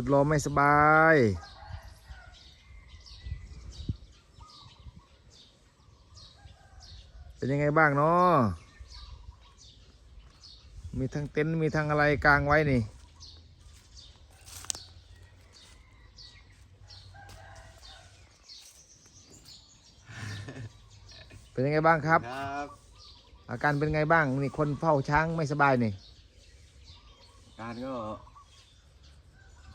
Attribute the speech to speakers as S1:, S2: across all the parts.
S1: สุดรอไม่สบาย เป็นยังไงบ้างเนาะมีทั้งเต็นท์มีทั้งอะไรกลางไว้นี่เป็นยังไงบ้างครับ
S2: ครับ
S1: อาการเป็นไงบ้างนี่คนเฝ้าช้างไม่สบายนี่
S2: การก็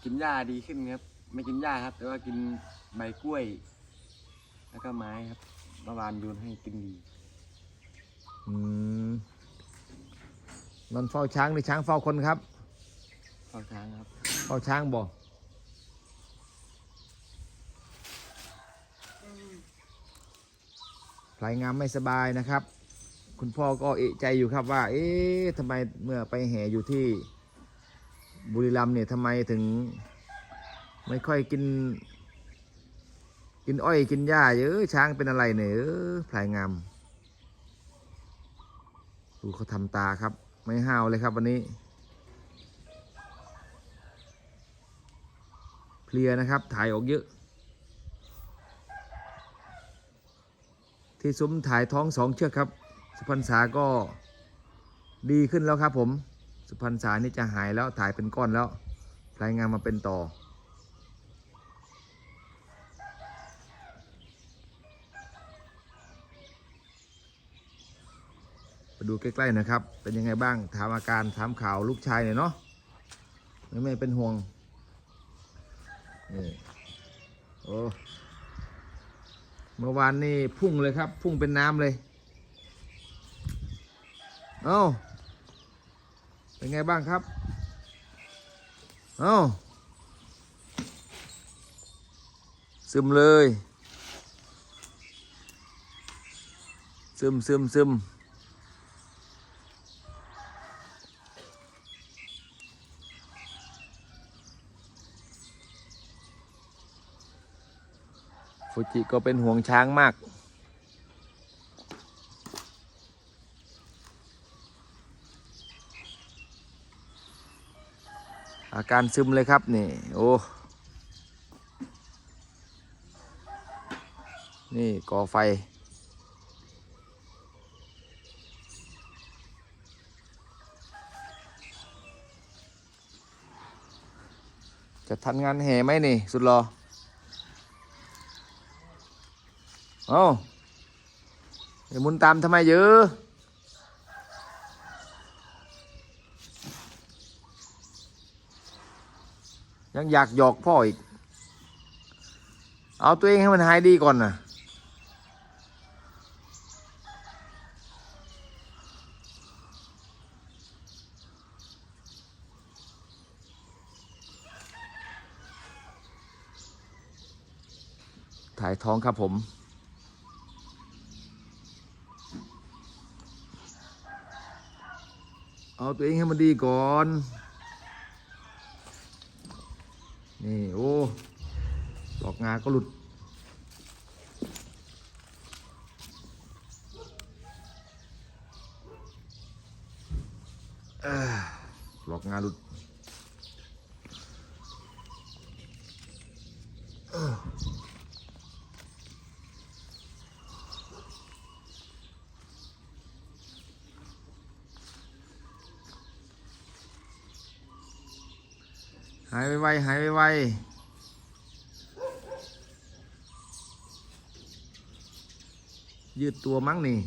S2: กินหญ้าดีขึ้นครับ ไม่กินหญ้าครับ แต่ว่ากินใบกล้วย แล้วก็ไม้ครับเมื่อวานโยนให้กินดี
S1: อืมนอนเฝ้าช้างหรือช้างเฝ้าคนครับ
S2: ข้าวช้างครับ
S1: เฝ้าช้างบ่พลายงามไม่สบายนะครับ คุณพ่อก็เอะใจอยู่ครับว่า เอ๊ะทำไมเมื่อไปแห่อยู่ที่ บุรีรัมเนี่ยทำไมถึง ไม่ค่อยกิน กินอ้อยกินหญ้าเยอะช้างเป็นอะไรเนี่ยพลายงามดูเขาทำตาครับ ไม่ห้าวเลยครับวันนี้ เพลียนะครับ ถ่ายออกเยอะ ที่ซุ้มถ่ายท้องสองเชือกครับ สุพรรษาก็ดีขึ้นแล้วครับผม สุพรรณษานี่จะหายแล้วถ่ายเป็นก้อนแล้ว รายงานมาเป็นต่อ ไปดูใกล้ๆนะครับ เป็นยังไงบ้างถามอาการถามข่าวลูกชายหน่อยเนาะไม่ไม่เป็นห่วงนี่โอ้เมื่อวานนี่พุ่งเลยครับ พุ่งเป็นน้ำเลย เอ้า เป็นไงบ้างครับ เอ้าซึมเลย ซึมซึมซึมฟูจิก็เป็นห่วงช้างมาก อาการซึมเลยครับนี่โอ้นี่ก่อไฟ จะทันงานแห่ไหมนี่ สุดรอเอาไอ้มุนตามทำไมเยอะ ยังอยากหยอกพ่ออีก เอาตัวเองให้มันหายดีก่อนนะถ่ายท้องครับผม เอาตัวเองให้มันดีก่อน นี่ โอ้หลอกงาก็หลุดเอ้อหลอกงาหลุดเอ้อหายไวๆหายไวๆยืดตัวมั้งนี่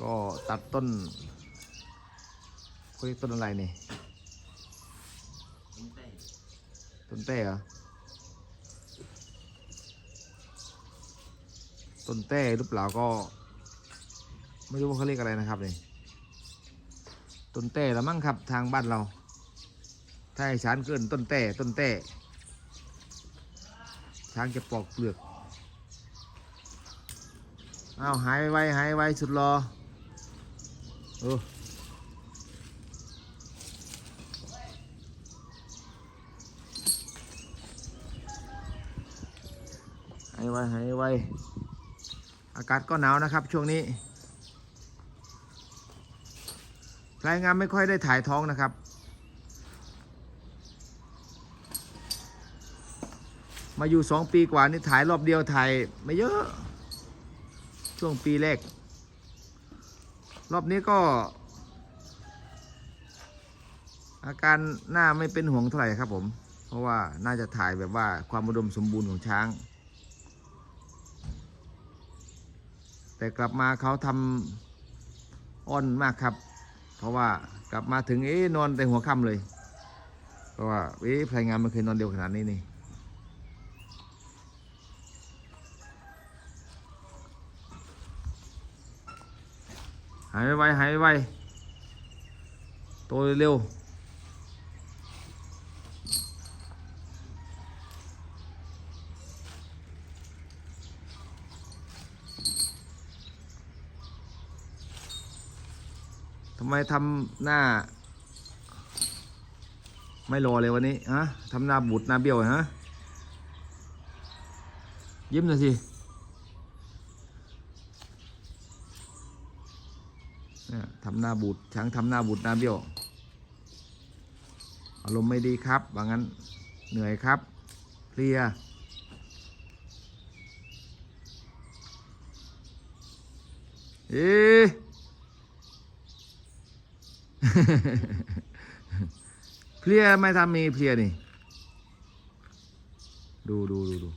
S1: ก็ตัดต้นเขาเรียกต้นอะไรนี่ ต้นเต้เหรอ ต้นเต้หรือเปล่าก็ ไม่รู้ว่าเขาเรียกอะไรนะครับนี่ต้นเต้ละมั้งครับทางบ้านเรา ถ้าให้ช้านเกินต้นเต้ต้นเต้ช้างจะปอกเปลือกอ้าวหายไวหายไวสุดรอเออไวหายไว อากาศก็หนาวนะครับช่วงนี้รายงานไม่ค่อยได้ถ่ายท้องนะครับ มาอยู่สองปีกว่านี่ถ่ายรอบเดียวถ่ายไม่เยอะ ช่วงปีแรก รอบนี้ก็ อาการหน้าไม่เป็นห่วงเท่าไหร่ครับผม เพราะว่าน่าจะถ่ายแบบว่าความอุดมสมบูรณ์ของช้าง แต่กลับมาเขาทำอ่อนมากครับ เพราะว่ากลับมาถึงเอ๊นอนแต่หัวค่ำเลย เพราะว่าเอ๊พลายงานมันเคยนอนเร็วขนาดนี้นี่หายไวหายไวโตเร็ว ทำไมทำหน้า ไม่รอเลยวันนี้ฮะทำหน้าบุดหน้าเบี้ยวฮะยิ้มหน่อยสิทำหน้าบูดช้างทำหน้าบูดหน้าเบี้ยวอารมณ์ไม่ดีครับว่างั้นเหนื่อยครับเพลียเอ๊ เพลียไม่ทำมีเพลียนี่ ดูดูดูดู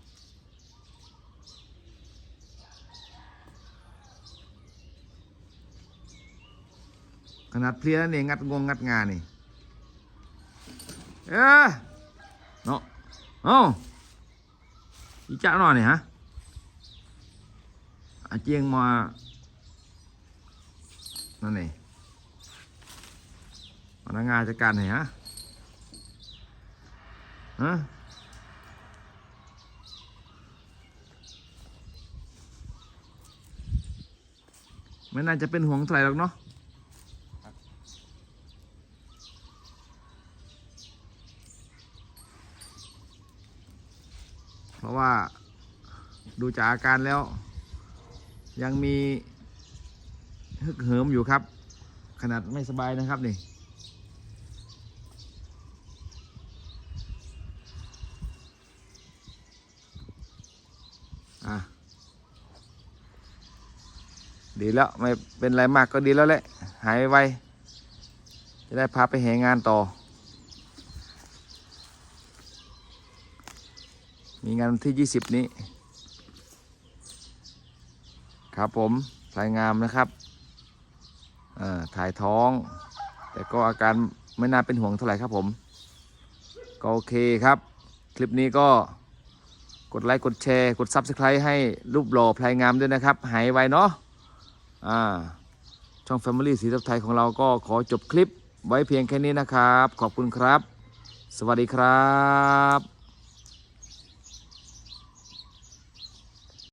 S1: ขนาดเพลียนั่งัดงงงัดงานนี่ เออเนาะเอ้าอีจ้าหน่อยนี่ฮะอาเจียงมานั่นนี่ พนักงานจัดการไหนฮะฮะไม่น่าจะเป็นห่วงเท่าไหร่หรอกเนาะเพราะว่าดูจากอาการแล้ว ยังมีฮึกเหิมอยู่ครับ ขนาดไม่สบายนะครับนี่ อะดีแล้วไม่เป็นไรมากก็ดีแล้วแหละหายไวจะได้พาไปแหงานต่อ มีงานวันที่ 20 นี้ ครับผมสายงามนะครับถ่ายท้อง แต่ก็อาการไม่น่าเป็นห่วงเท่าไหร่ครับผม ก็โอเคครับ คลิปนี้ก็ กดไลค์กดแชร์ กด Subscribe ให้รูปหล่อพลายงามด้วยนะครับ หายไวเนาะอ่าช่อง Family สีทับไทยของเราก็ขอจบคลิปไว้เพียงแค่นี้นะครับ ขอบคุณครับ สวัสดีครับ